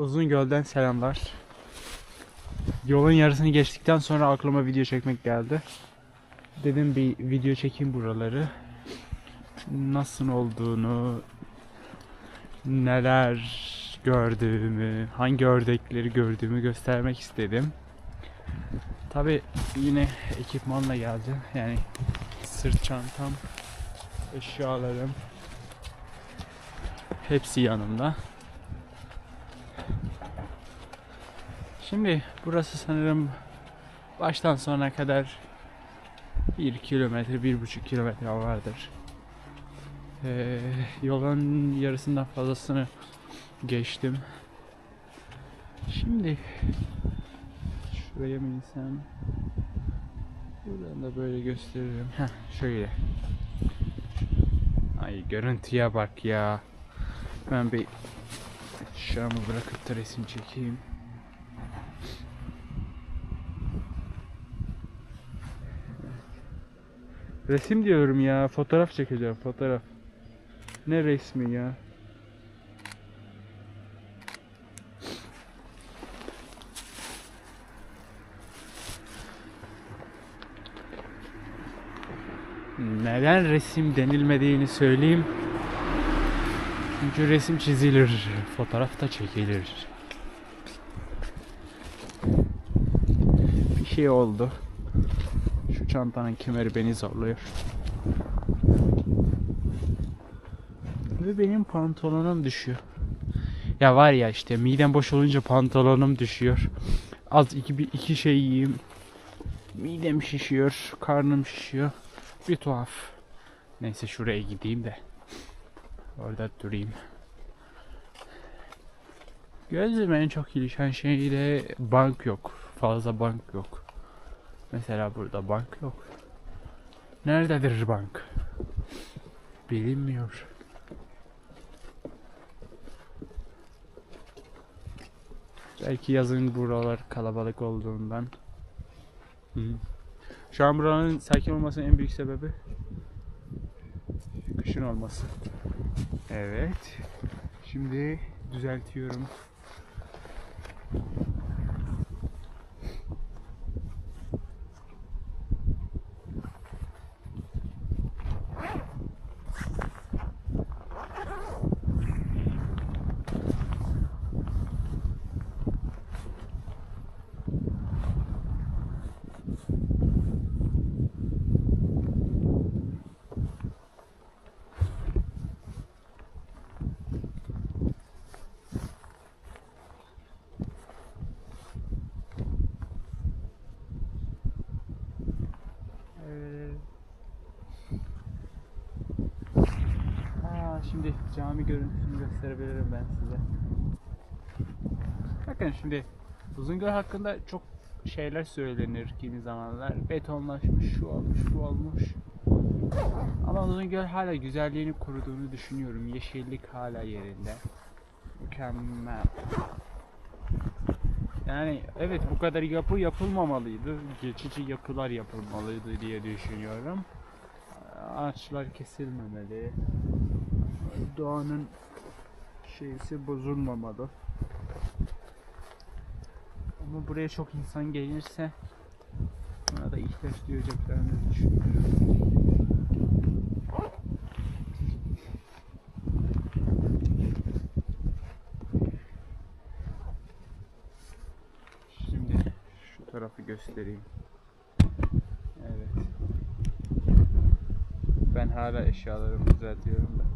Uzungöl'den selamlar. Yolun yarısını geçtikten sonra aklıma video çekmek geldi. Dedim bir video çekeyim buraları. Nasıl olduğunu, neler gördüğümü, hangi ördekleri gördüğümü göstermek istedim. Tabi yine ekipmanla geldim. Yani sırt çantam, eşyalarım hepsi yanımda. Şimdi burası sanırım baştan sona kadar bir kilometre, bir buçuk kilometre vardır. Ee, yolun yarısından fazlasını geçtim. Şimdi şuraya mı insem? Buradan da böyle gösteririm. Heh, şöyle. Ay görüntüye bak ya. Ben bir şuramı bırakıp da resim çekeyim. Resim diyorum ya. Fotoğraf çekeceğim. Fotoğraf. Ne resmi ya? Neden resim denilmediğini söyleyeyim. Çünkü resim çizilir, fotoğraf da çekilir. Bir şey oldu. Çantanın kemeri beni zorluyor. Ve benim pantolonum düşüyor. Ya var ya işte midem boş olunca pantolonum düşüyor. Az iki, bir, iki şey yiyeyim. Midem şişiyor, karnım şişiyor. Bir tuhaf. Neyse şuraya gideyim de. Orada durayım. Gözüme en çok ilişen şey de bank yok. Fazla bank yok. Mesela burada bank yok. Nerededir bank? Bilinmiyor. Belki yazın buralar kalabalık olduğundan. Hı. Şu an buranın sakin olmasının en büyük sebebi kışın olması. Evet. Şimdi düzeltiyorum. Evet. Aa, şimdi cami görüntüsünü gösterebilirim ben size. Bakın şimdi Uzungöl hakkında çok şeyler söylenir kimi zamanlar. Betonlaşmış, şu olmuş, bu olmuş. Ama Uzungöl hala güzelliğini koruduğunu düşünüyorum. Yeşillik hala yerinde. Mükemmel. Yani evet bu kadar yapı yapılmamalıydı. Geçici yapılar yapılmalıydı diye düşünüyorum. Ağaçlar kesilmemeli. Doğanın şeysi bozulmamalı. Ama buraya çok insan gelirse buna da ihtiyaç duyacaklarını düşünüyorum. Şimdi şu tarafı göstereyim. Evet. Ben hala eşyalarımı düzeltiyorum da.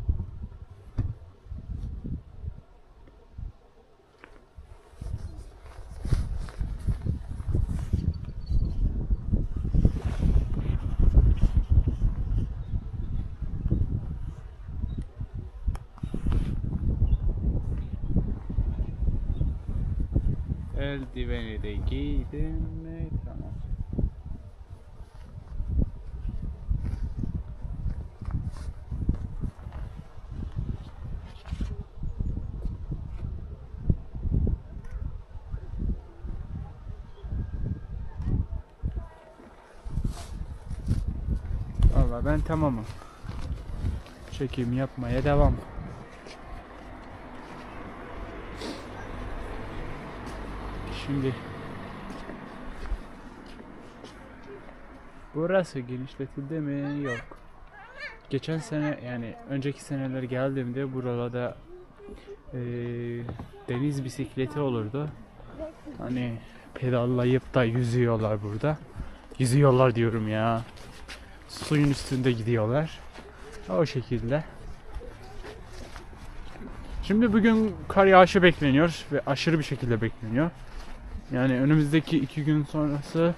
Eldiveni de giydim mi? Tamam. Valla ben tamamım. Çekim yapmaya devam. Şimdi Burası genişletildi mi? Yok. Geçen sene yani önceki seneler geldiğimde buralarda eee, deniz bisikleti olurdu. Hani pedallayıp da yüzüyorlar burada. Yüzüyorlar diyorum ya. Suyun üstünde gidiyorlar. O şekilde. Şimdi bugün kar yağışı bekleniyor ve aşırı bir şekilde bekleniyor. Yani önümüzdeki iki gün sonrası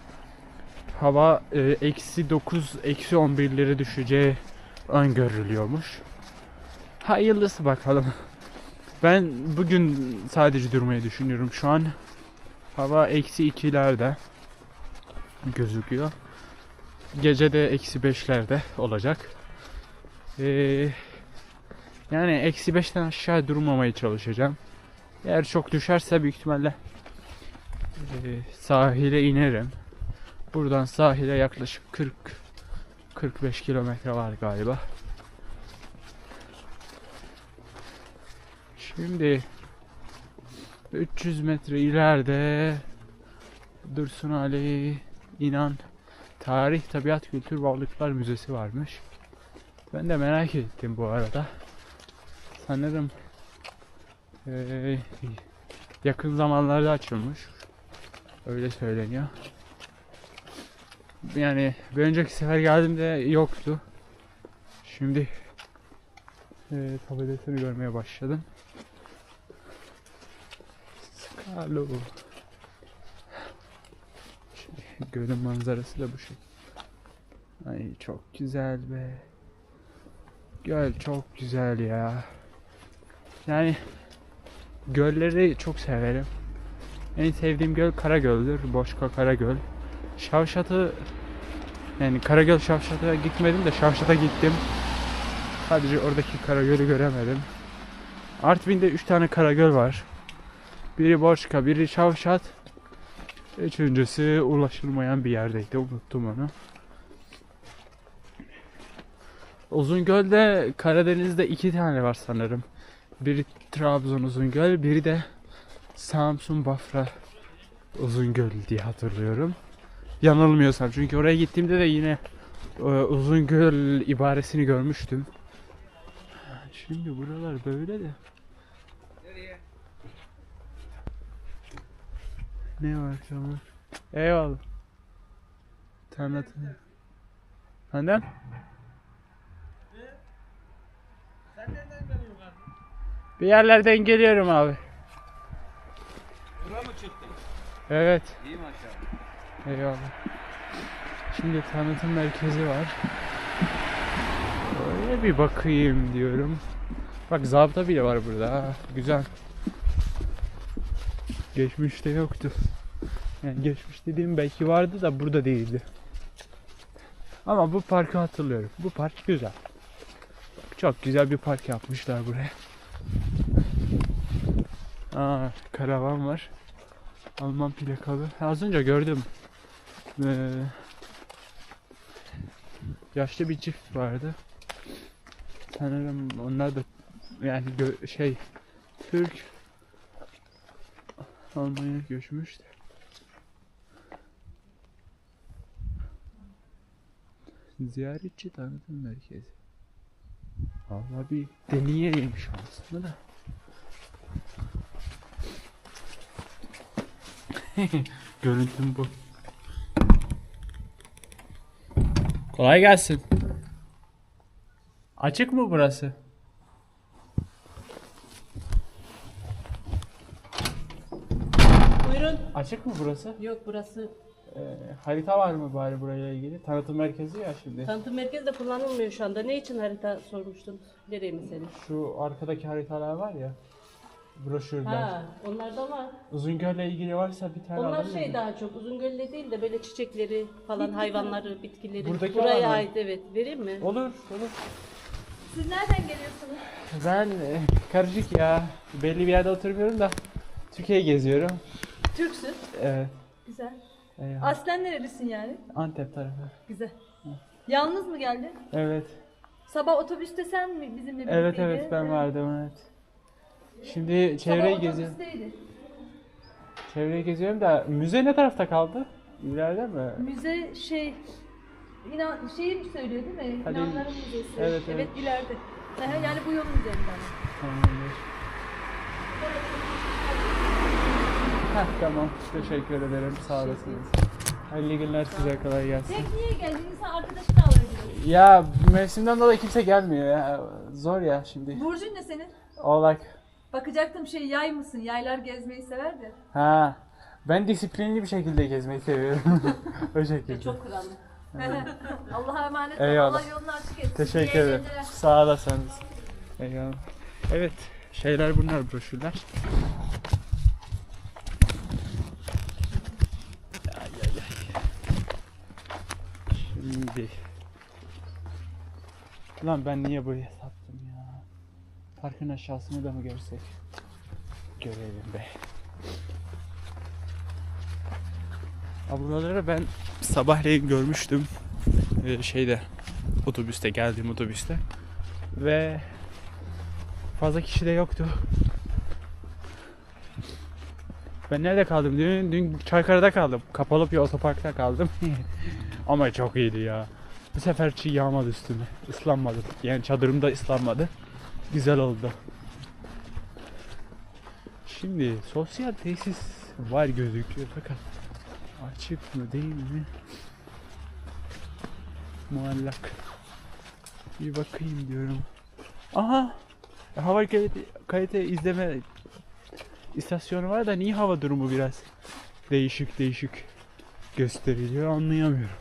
hava e, eksi 9, eksi 11'lere düşeceği öngörülüyormuş. Hayırlısı bakalım. Ben bugün sadece durmayı düşünüyorum şu an. Hava eksi 2'lerde gözüküyor. Gece de eksi 5'lerde olacak. Ee, yani eksi 5'ten aşağı durmamaya çalışacağım. Eğer çok düşerse büyük ihtimalle e, sahile inerim. Buradan sahile yaklaşık 40 45 kilometre var galiba. Şimdi 300 metre ileride Dursun Ali İnan Tarih Tabiat Kültür Varlıklar Müzesi varmış. Ben de merak ettim bu arada. Sanırım eee, yakın zamanlarda açılmış. Öyle söyleniyor. Yani bir önceki sefer geldiğimde yoktu. Şimdi eee tabelasını görmeye başladım. Skalo. Şimdi Gölün manzarası da bu şey. Ay çok güzel be. Göl çok güzel ya. Yani gölleri çok severim. En sevdiğim göl Karagöl'dür. Boşka Karagöl. Şavşat'ı yani Karagöl Şavşat'a gitmedim de Şavşat'a gittim. Sadece oradaki Karagöl'ü göremedim. Artvin'de 3 tane Karagöl var. Biri Boşka, biri Şavşat. Üçüncüsü ulaşılmayan bir yerdeydi. Unuttum onu. Uzungöl'de Karadeniz'de iki tane var sanırım. Biri Trabzon Uzungöl, biri de Samsun Bafra Uzungöl diye hatırlıyorum. Yanılmıyorsam çünkü oraya gittiğimde de yine e, Uzungöl ibaresini görmüştüm. Şimdi buralar böyle de. Ne var tamam. Eyvallah. Geliyorsun abi? Bir yerlerden geliyorum abi. Evet. İyi maşallah. Eyvallah. Şimdi tanıtım merkezi var. Öyle bir bakayım diyorum. Bak zabıta bile var burada. Güzel. Geçmişte yoktu. Yani geçmiş dediğim belki vardı da burada değildi. Ama bu parkı hatırlıyorum. Bu park güzel. Çok güzel bir park yapmışlar buraya. Aa, karavan var. Alman plakalı. Az önce gördüm. Ee, yaşlı bir çift vardı. Sanırım onlar da yani şey Türk Almanya'ya göçmüş de. Ziyaretçi tanıtım merkezi. Vallahi bir deneyeyim şansını da. Görüntüm bu. Kolay gelsin. Açık mı burası? Buyurun. Açık mı burası? Yok burası Ee, harita var mı bari burayla ilgili? Tanıtım merkezi ya şimdi. tanıtım merkezi de kullanılmıyor şu anda. Ne için harita sormuştun? Nereye mi senin? Şu arkadaki haritalar var ya. Broşürler. Ha, onlar da var. Uzungöl'le ilgili varsa bir tane Onlar şey miyim? daha çok Uzungöl'de değil de böyle çiçekleri falan, hayvanları, bitkileri. Buradaki Buraya alan mı? ait evet. Vereyim mi? Olur, olur. Siz nereden geliyorsunuz? Ben e, karışık ya. Belli bir yerde oturmuyorum da Türkiye'yi geziyorum. Türksün. Evet. Güzel. Aslen nerelisin yani? Antep tarafı. Güzel. Yalnız mı geldin? Evet. Sabah otobüste sen mi bizimle birlikteydin? Evet evet ben vardım evet. Şimdi çevreyi geziyorum. çevreyi geziyorum da müze ne tarafta kaldı? İleride mi? Müze şey inan şeyi mi söylüyor değil mi? Hadi. İnanların müzesi. Evet, evet. evet ileride. Yani bu yolun üzerinden. Tamamdır. Heh, tamam. Teşekkür ederim. Sağ olasınız. Hayırlı günler size kolay gelsin. Tek niye geldin? İnsan arkadaşını alabilir. Ya mevsimden dolayı kimse gelmiyor ya. Zor ya şimdi. Burcun ne senin? Oğlak. Bakacaktım şey yay mısın? Yaylar gezmeyi severdi. Ha. Ben disiplinli bir şekilde gezmeyi seviyorum. o şekilde. Çok kurallı. Allah'a emanet ol. Eyvallah. Allah yolunu açık etsin. Teşekkür ederim. Sağ olasınız. Eyvallah. Evet. Şeyler bunlar broşürler. Ay, ay, ay. Şimdi. Lan ben niye buraya sattım ya? Parkın aşağısını da mı görsek? Görelim be. Ablaları ben sabahleyin görmüştüm. Ee, şeyde otobüste geldiğim otobüste ve fazla kişi de yoktu. Ben nerede kaldım? Dün, dün Çaykara'da kaldım. Kapalı bir otoparkta kaldım. Ama çok iyiydi ya. Bu sefer çiğ yağmadı üstüme. Islanmadı. Yani çadırımda ıslanmadı. Güzel oldu. Şimdi sosyal tesis var gözüküyor fakat açık mı değil mi? Muallak. Bir bakayım diyorum. Aha! Hava kalite, kalite izleme istasyonu var da niye hava durumu biraz değişik değişik gösteriliyor anlayamıyorum.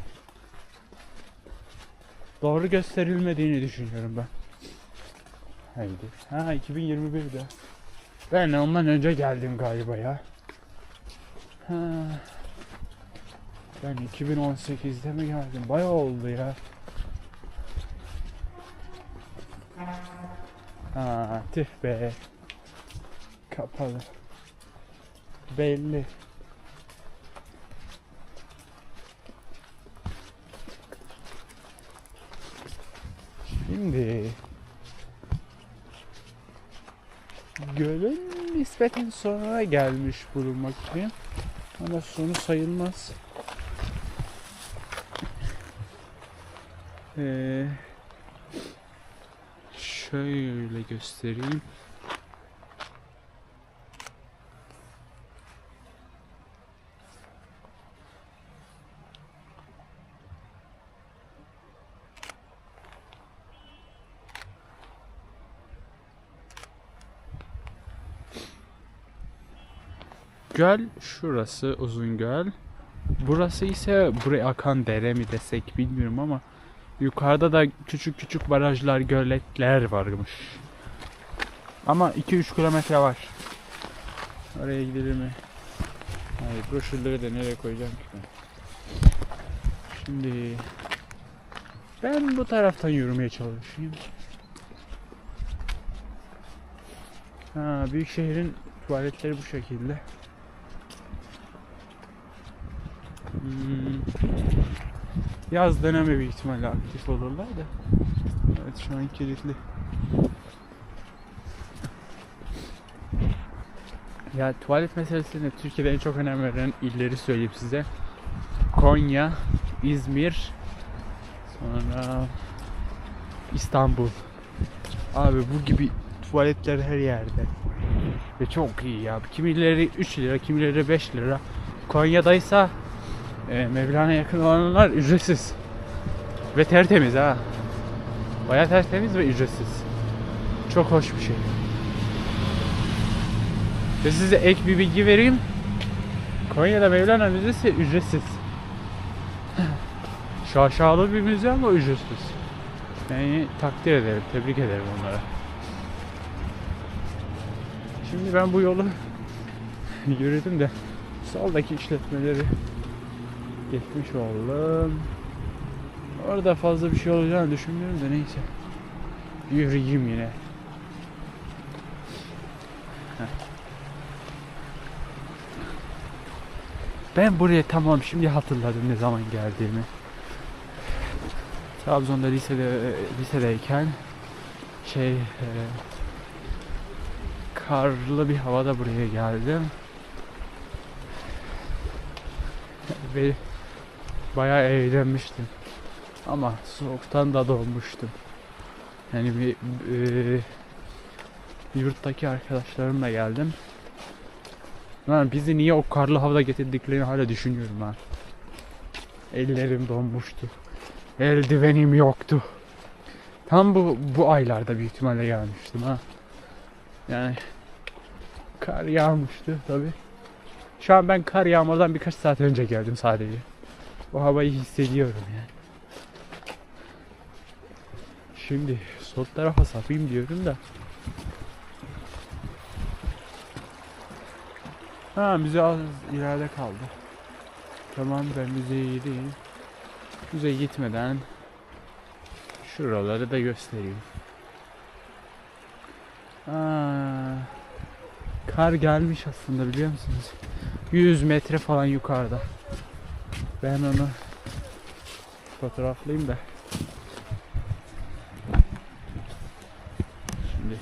Doğru gösterilmediğini düşünüyorum ben. Haydi. Ha 2021'de. Ben ondan önce geldim galiba ya. Ha. Ben 2018'de mi geldim? Bayağı oldu ya. Ha, tüh be. Kapalı. Belli. Şimdi Gölün nispeten sonuna gelmiş bulunmaktayım. Ama sonu sayılmaz. Ee, şöyle göstereyim. Göl şurası uzun göl. Burası ise buraya akan dere mi desek bilmiyorum ama yukarıda da küçük küçük barajlar, göletler varmış. Ama 2-3 kilometre var. Oraya gidilir mi? Hayır, broşürleri de nereye koyacağım ki ben? Şimdi ben bu taraftan yürümeye çalışayım. Ha, büyük şehrin tuvaletleri bu şekilde. Yaz dönemi büyük ihtimalle aktif olurlar da. Evet şu an kilitli. Ya tuvalet meselesine Türkiye'de en çok önem veren illeri söyleyeyim size. Konya, İzmir, sonra İstanbul. Abi bu gibi tuvaletler her yerde. Ve çok iyi ya. Kimileri 3 lira, kimileri 5 lira. Konya'daysa e, Mevlana yakın olanlar ücretsiz. Ve tertemiz ha. Baya tertemiz ve ücretsiz. Çok hoş bir şey. Ve size ek bir bilgi vereyim. Konya'da Mevlana Müzesi ücretsiz. Şaşalı bir müze ama ücretsiz. Yani takdir ederim, tebrik ederim onlara. Şimdi ben bu yolu yürüdüm de soldaki işletmeleri geçmiş oldum. Orada fazla bir şey olacağını düşünmüyorum da neyse. Yürüyeyim yine. Ben buraya tamam şimdi hatırladım ne zaman geldiğimi. Trabzon'da lisede lisedeyken şey e, karlı bir havada buraya geldim. ve bayağı eğlenmiştim. Ama soğuktan da donmuştum. Yani bir e, yurttaki arkadaşlarımla geldim. Lan bizi niye o karlı havada getirdiklerini hala düşünüyorum ha. Ellerim donmuştu. Eldivenim yoktu. Tam bu bu aylarda büyük ihtimalle gelmiştim ha. Yani kar yağmıştı tabi. Şu an ben kar yağmadan birkaç saat önce geldim sadece. O havayı hissediyorum yani. Şimdi sol tarafa sapayım diyorum da. Ha müze az ileride kaldı. Tamam ben müzeye gideyim. Müzeye gitmeden şuraları da göstereyim. Aa, kar gelmiş aslında biliyor musunuz? 100 metre falan yukarıda. Ben onu fotoğraflayayım da. Şimdi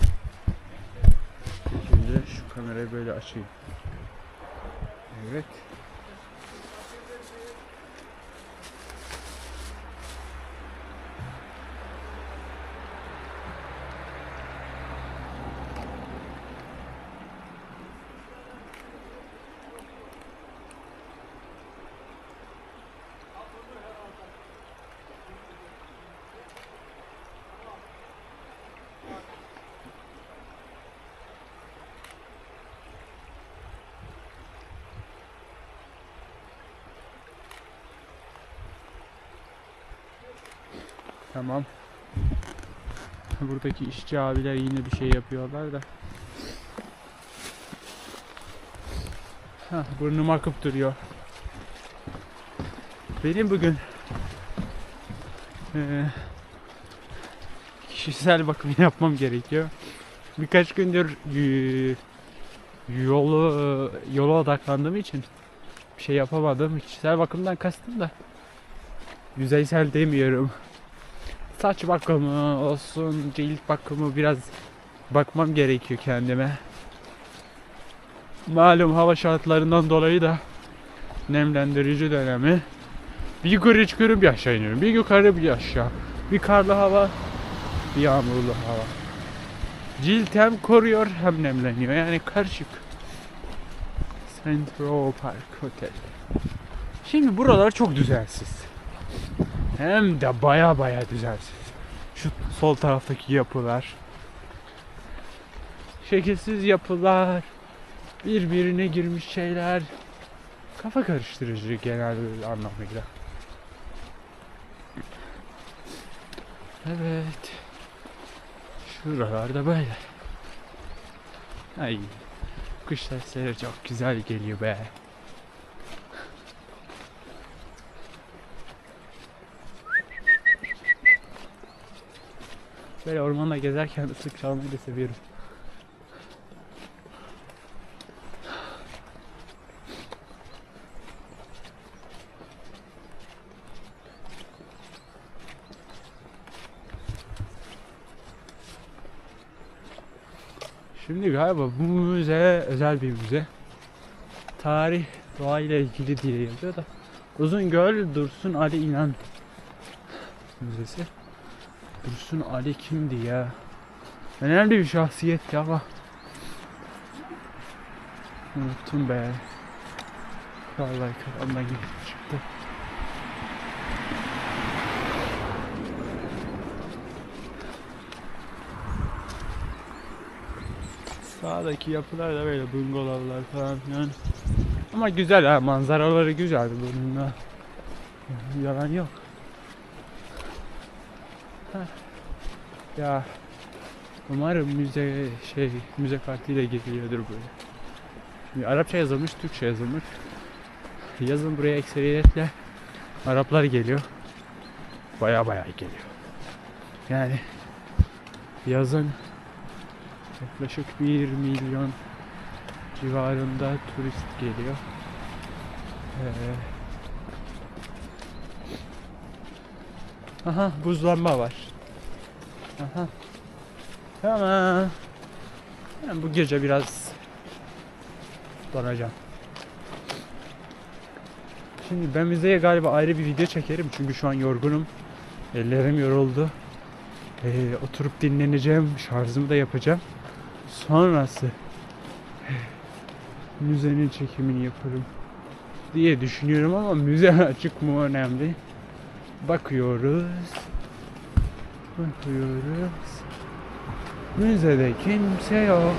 şimdi şu kamerayı böyle açayım. Evet. Tamam. Buradaki işçi abiler yine bir şey yapıyorlar da. Hah, burnum akıp duruyor. Benim bugün eee, kişisel bakım yapmam gerekiyor. Birkaç gündür eee, yolu yola odaklandığım için bir şey yapamadım. Kişisel bakımdan kastım da yüzeysel demiyorum saç bakımı olsun, cilt bakımı biraz bakmam gerekiyor kendime. Malum hava şartlarından dolayı da nemlendirici dönemi. Bir yukarı çıkıyorum bir aşağı iniyorum. Bir yukarı bir aşağı. Bir karlı hava, bir yağmurlu hava. Cilt hem koruyor hem nemleniyor. Yani karışık. Central Park Hotel. Şimdi buralar çok düzensiz. Hem de baya baya düzensiz. Şu sol taraftaki yapılar. Şekilsiz yapılar. Birbirine girmiş şeyler. Kafa karıştırıcı genel anlamıyla. Evet. Şuralarda böyle. Ay. Kuş sesleri çok güzel geliyor be. Böyle ormanda gezerken ıslık çalmayı da seviyorum. Şimdi galiba bu müze özel bir müze. Tarih doğayla ilgili diye yazıyor da. Uzungöl Dursun Ali İnan Müzesi. Dursun Ali kimdi ya? Önemli bir şahsiyetti ama unuttum be. Vallahi kafamdan gidip çıktı. Sağdaki yapılar da böyle bungalovlar falan filan. Ama güzel ha manzaraları güzel bununla. Yalan yok. Ya umarım müze şey müze kartıyla geliyordur böyle. Şimdi Arapça yazılmış, Türkçe yazılmış. Yazın buraya ekseriyetle Araplar geliyor. Baya baya geliyor. Yani yazın yaklaşık 1 milyon civarında turist geliyor. Ee, Aha buzlanma var. Aha. Tamam. Ben bu gece biraz donacağım. Şimdi ben müzeye galiba ayrı bir video çekerim çünkü şu an yorgunum. Ellerim yoruldu. Ee, oturup dinleneceğim. Şarjımı da yapacağım. Sonrası müzenin çekimini yaparım diye düşünüyorum ama müze açık mı önemli. Bakıyoruz. Bakıyoruz. Müzede kimse yok.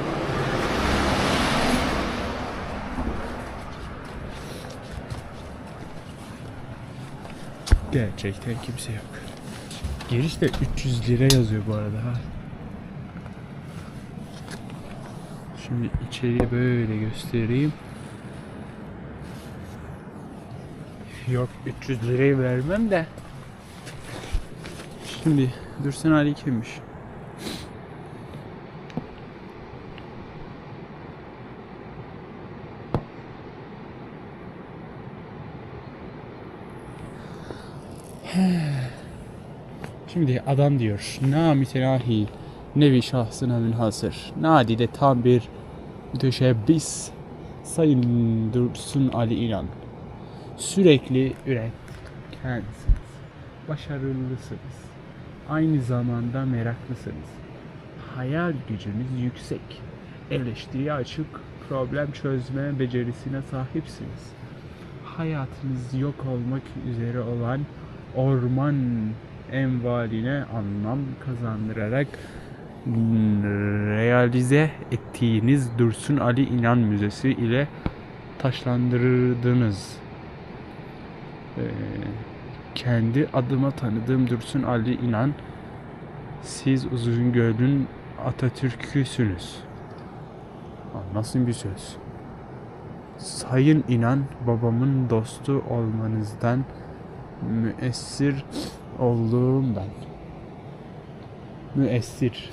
Gerçekten kimse yok. Girişte 300 lira yazıyor bu arada ha. Şimdi içeriye böyle göstereyim. Yok 300 lirayı vermem de. Şimdi Dursun Ali kimmiş? Şimdi adam diyor. Namütenahi nevi şahsına münhasır. Nadide tam bir müteşebbis. Sayın Dursun Ali İnan. Sürekli üretkensiniz. Başarılısınız. Aynı zamanda meraklısınız. Hayal gücünüz yüksek. Eleştiriye açık, problem çözme becerisine sahipsiniz. Hayatınız yok olmak üzere olan orman envaline anlam kazandırarak realize ettiğiniz Dursun Ali İnan Müzesi ile taşlandırdınız. Ee, kendi adıma tanıdığım Dursun Ali İnan siz Uzungöl'ün Atatürk'üsünüz. Nasıl bir söz? Sayın İnan babamın dostu olmanızdan müessir olduğum ben. Müessir.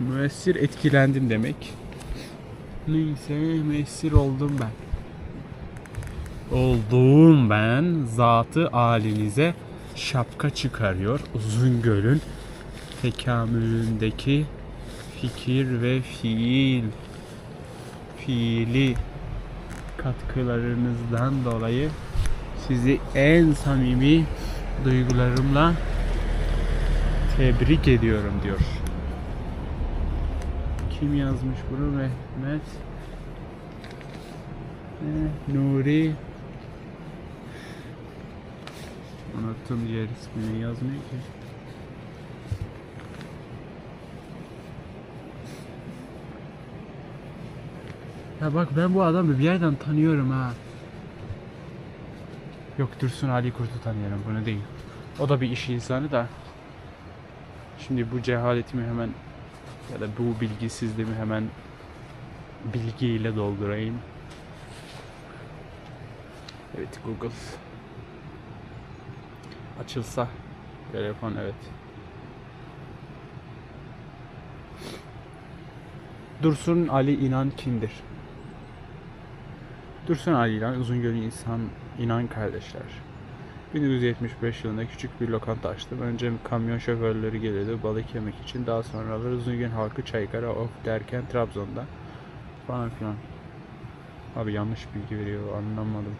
Müessir etkilendim demek. Neyse müessir oldum ben. Olduğum ben zatı halinize şapka çıkarıyor. Uzungöl'ün tekamülündeki fikir ve fiil fiili katkılarınızdan dolayı sizi en samimi duygularımla tebrik ediyorum diyor. Kim yazmış bunu? Mehmet eh, Nuri Unuttum diğer ismini yazmıyor ki. Ya bak ben bu adamı bir yerden tanıyorum ha. Yok Dursun Ali Kurt'u tanıyorum bunu değil. O da bir iş insanı da. Şimdi bu cehaletimi hemen ya da bu bilgisizliğimi hemen bilgiyle doldurayım. Evet Google. Açılsa telefon evet. Dursun Ali İnan kimdir? Dursun Ali İnan Uzungöl insan İnan kardeşler. 1975 yılında küçük bir lokanta açtım. Önce kamyon şoförleri geliyordu balık yemek için. Daha sonraları Uzungöl halkı Çaykara of derken Trabzon'da falan filan. Abi yanlış bilgi veriyor anlamadım.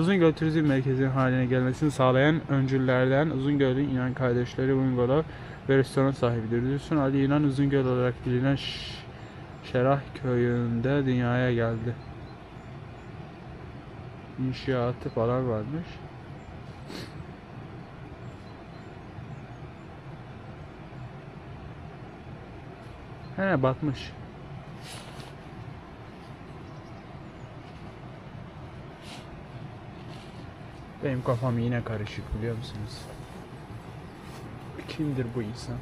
Uzungöl Turizm Merkezi haline gelmesini sağlayan öncüllerden Uzungöl'ün İnan kardeşleri Bungalow ve restoran sahibidir. Dursun Ali İnan Uzungöl olarak bilinen Şerah köyünde dünyaya geldi. İnşaatı falan varmış. He batmış. Benim kafam yine karışık biliyor musunuz? Kimdir bu insan?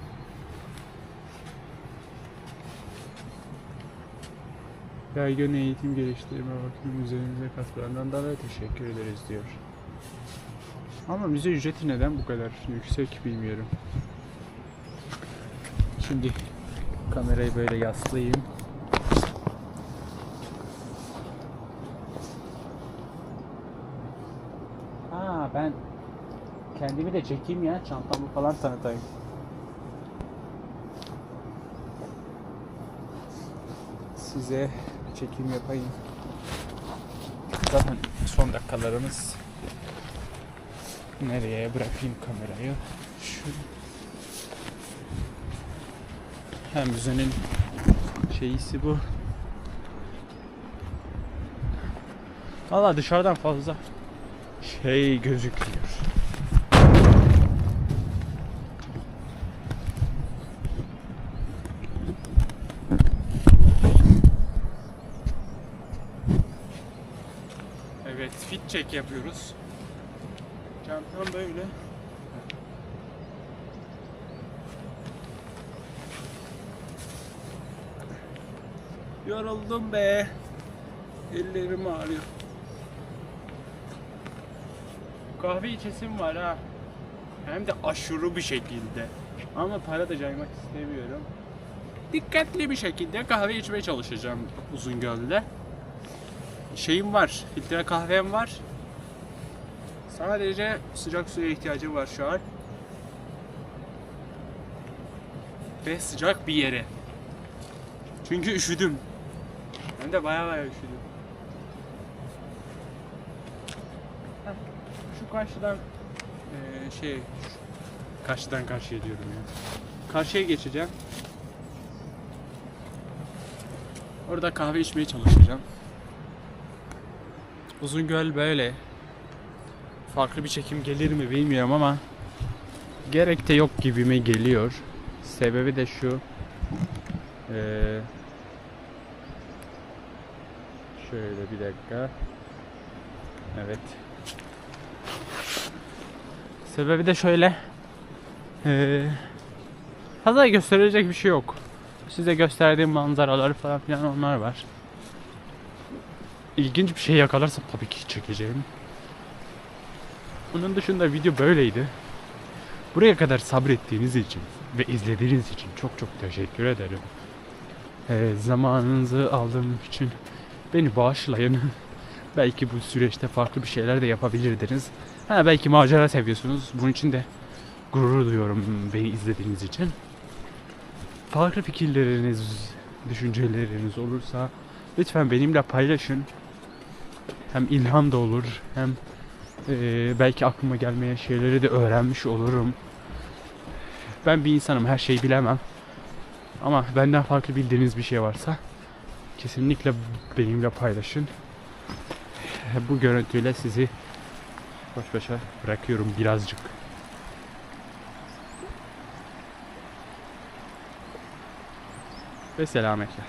Yaygın eğitim geliştirme vakfı müzemize katkılarından dolayı teşekkür ederiz diyor. Ama müze ücreti neden bu kadar yüksek bilmiyorum. Şimdi kamerayı böyle yaslayayım. Ben kendimi de çekeyim ya çantamı falan tanıtayım. Size çekim yapayım. Zaten son dakikalarımız. Nereye bırakayım kamerayı? Şu. Hem müzenin şeyisi bu. Valla dışarıdan fazla şey gözükmüyor. Check yapıyoruz. Çantam böyle. Yoruldum be. Ellerim ağrıyor. Kahve içesim var ha. Hem de aşırı bir şekilde. Ama para da caymak istemiyorum. Dikkatli bir şekilde kahve içmeye çalışacağım Uzungöl'de. Şeyim var, filtre kahvem var. Sadece sıcak suya ihtiyacım var şu an. Ve sıcak bir yere. Çünkü üşüdüm. Hem de baya baya üşüdüm. Şu karşıdan eee, şey karşıdan karşıya diyorum ya. Karşıya geçeceğim. Orada kahve içmeye çalışacağım. Uzungöl böyle. Farklı bir çekim gelir mi bilmiyorum ama gerek de yok gibime geliyor. Sebebi de şu. Eee şöyle bir dakika. Evet. Sebebi de şöyle. Eee fazla gösterecek bir şey yok. Size gösterdiğim manzaralar falan filan onlar var. İlginç bir şey yakalarsam tabii ki çekeceğim. Onun dışında video böyleydi. Buraya kadar sabrettiğiniz için ve izlediğiniz için çok çok teşekkür ederim. Ee, zamanınızı aldığım için beni bağışlayın. belki bu süreçte farklı bir şeyler de yapabilirdiniz. Ha, belki macera seviyorsunuz. Bunun için de gurur duyuyorum beni izlediğiniz için. Farklı fikirleriniz, düşünceleriniz olursa lütfen benimle paylaşın. Hem ilham da olur hem eee, belki aklıma gelmeyen şeyleri de öğrenmiş olurum. Ben bir insanım her şeyi bilemem. Ama benden farklı bildiğiniz bir şey varsa kesinlikle benimle paylaşın. Bu görüntüyle sizi baş başa bırakıyorum birazcık. Ve selametle.